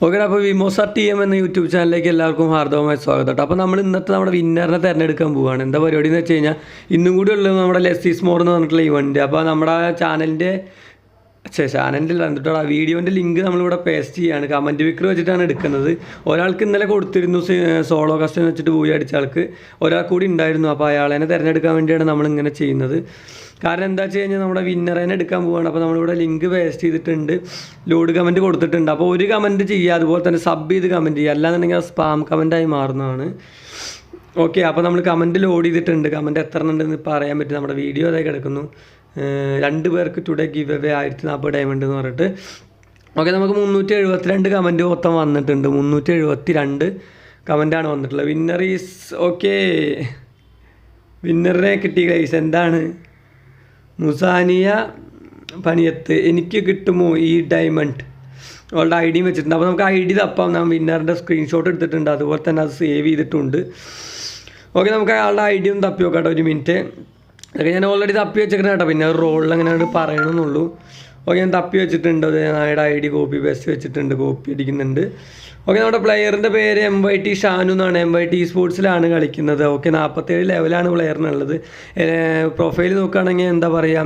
Okay അപ്പോൾ വിമോസ T M എന്ന യൂട്യൂബ് ചാനലിലേക്ക് എല്ലാവർക്കും ഹാർദവമായി സ്വാഗതം കേട്ടോ. അപ്പോൾ നമ്മൾ ഇന്നത്തെ നമ്മുടെ വിന്നറിനെ തിരഞ്ഞെടുക്കാൻ പോവുകയാണ് എന്താ പരിപാടി എന്ന് വെച്ച് കഴിഞ്ഞാൽ ഇന്നും കൂടി ഉള്ളത് നമ്മുടെ ലെസ്സിസ് മോർ എന്ന് പറഞ്ഞിട്ടുള്ള ഇവന്റ് അപ്പോൾ നമ്മുടെ ചാനലിന്റെ ചേ ഷാനന്റെ എന്നിട്ടോ ആ വീഡിയോന്റെ ലിങ്ക് നമ്മളിവിടെ പേസ്റ്റ് ചെയ്യാണ്. കമന്റ് വിക്കർ വെച്ചിട്ടാണ് എടുക്കുന്നത്. ഒരാൾക്ക് ഇന്നലെ കൊടുത്തിരുന്നു സോളോ കസ്റ്റം വെച്ചിട്ട് പോയി അടിച്ച ആൾക്ക്. ഒരാൾ കൂടി ഉണ്ടായിരുന്നു. അപ്പോൾ അയാളെ തിരഞ്ഞെടുക്കാൻ വേണ്ടിയാണ് നമ്മളിങ്ങനെ ചെയ്യുന്നത്. കാരണം എന്താ വെച്ച് കഴിഞ്ഞാൽ നമ്മുടെ വിന്നറേനെ എടുക്കാൻ പോവുകയാണ് അപ്പോൾ നമ്മളിവിടെ ലിങ്ക് പേസ്റ്റ് ചെയ്തിട്ടുണ്ട്. ലോഡ് കമന്റ് കൊടുത്തിട്ടുണ്ട്. അപ്പോൾ ഒരു കമന്റ് ചെയ്യുക അതുപോലെ തന്നെ സബ് ചെയ്ത് കമന്റ് ചെയ്യുക. അല്ലാന്നുണ്ടെങ്കിൽ സ്പാം കമന്റായി മാറുന്നതാണ്. ഓക്കെ അപ്പോൾ നമ്മൾ കമന്റ് ലോഡ് ചെയ്തിട്ടുണ്ട്. കമന്റ് എത്ര ഉണ്ടെന്ന് പറയാൻ പറ്റും. നമ്മുടെ വീഡിയോ അതായി കിടക്കുന്നു. രണ്ട് പേർക്ക് ടുഡേ ഗിവ് എവേ ആയിരത്തി നാൽപ്പത് ഡയമണ്ട് എന്ന് പറഞ്ഞിട്ട്. ഓക്കെ നമുക്ക് മുന്നൂറ്റി എഴുപത്തിരണ്ട് കമന്റ് മൊത്തം വന്നിട്ടുണ്ട്. മുന്നൂറ്റി എഴുപത്തി രണ്ട് കമന്റാണ് വന്നിട്ടുള്ളത് വിന്നർ ഈസ് ഓക്കെ വിന്നറിനെ കിട്ടി ഗൈസ് എന്താണ്? മുസാനിയ പണിയത്ത് എനിക്ക് കിട്ടുമോ ഈ ഡയമണ്ട് അവളുടെ ഐ ഡിയും വെച്ചിട്ടുണ്ട്. അപ്പോൾ നമുക്ക് ഐ ഡി തപ്പാം. നാം വിന്നറിന്റെ സ്ക്രീൻഷോട്ട് എടുത്തിട്ടുണ്ട്. അതുപോലെ തന്നെ അത് സേവ് ചെയ്തിട്ടുണ്ട്. ഓക്കെ നമുക്ക് അയാളുടെ ഐ ഡി ഒന്ന് തപ്പി നോക്കാം ഒരു മിനിറ്റ് അതൊക്കെ ഞാൻ ഓൾറെഡി തപ്പി വെച്ചിട്ടുണ്ട് കേട്ടോ. പിന്നെ റോളിൽ അങ്ങനെ പറയണമെന്നുള്ളൂ ഓക്കെ ഞാൻ തപ്പി വെച്ചിട്ടുണ്ട്. അയാളുടെ ഐ ഡി കോപ്പി പേസ്റ്റ് വെച്ചിട്ടുണ്ട് കോപ്പി അടിക്കുന്നുണ്ട്. ഓക്കെ നമ്മുടെ പ്ലെയറിന്റെ പേര് എം വൈ ടി ഷാനു എന്നാണ്. എം വൈ ടി സ്പോർട്സിലാണ് കളിക്കുന്നത്. ഓക്കെ നാൽപ്പത്തേഴ് ലെവലാണ് പ്ലെയറിനുള്ളത് പ്രൊഫൈൽ നോക്കുകയാണെങ്കിൽ എന്താ പറയുക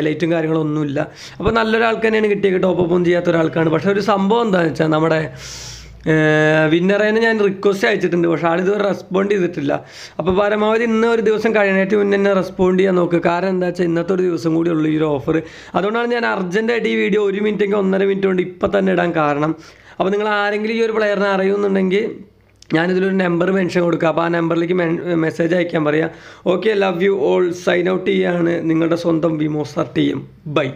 എലൈറ്റും കാര്യങ്ങളൊന്നുമില്ല അപ്പോൾ നല്ലൊരാൾക്ക് തന്നെയാണ് കിട്ടിയത് ടോപ്പ് ഒന്നും ചെയ്യാത്ത ഒരാൾക്കാണ്. പക്ഷേ ഒരു സംഭവം എന്താണെന്ന് വെച്ചാൽ നമ്മുടെ വിന്നറേനെ ഞാൻ റിക്വസ്റ്റ് അയച്ചിട്ടുണ്ട്. പക്ഷെ ആളിതുവരെ റെസ്പോണ്ട് ചെയ്തിട്ടില്ല. അപ്പോൾ പരമാവധി ഇന്ന് ഒരു ദിവസം കഴിയാനായിട്ട് മുന്നേ തന്നെ റെസ്പോണ്ട് ചെയ്യാൻ നോക്കുക കാരണം എന്താ വെച്ചാൽ ഇന്നത്തെ ഒരു ദിവസം കൂടി ഉള്ളൂ ഈ ഒരു ഓഫർ അതുകൊണ്ടാണ് ഞാൻ അർജന്റായിട്ട് ഈ വീഡിയോ ഒരു മിനിറ്റെങ്കിൽ ഒന്നര മിനിറ്റ് കൊണ്ട് ഇപ്പം തന്നെ ഇടാൻ കാരണം. അപ്പോൾ നിങ്ങൾ ആരെങ്കിലും ഈ ഒരു പ്ലെയറിനെ അറിയുന്നുണ്ടെങ്കിൽ ഞാനിതിലൊരു നമ്പർ മെൻഷൻ കൊടുക്കുക അപ്പോൾ ആ നമ്പറിലേക്ക് മെസ്സേജ് അയക്കാൻ പറയുക okay love you all sign out ചെയ്യാണ്. നിങ്ങളുടെ സ്വന്തം വിമോ വിമോസർ ടീം ബൈ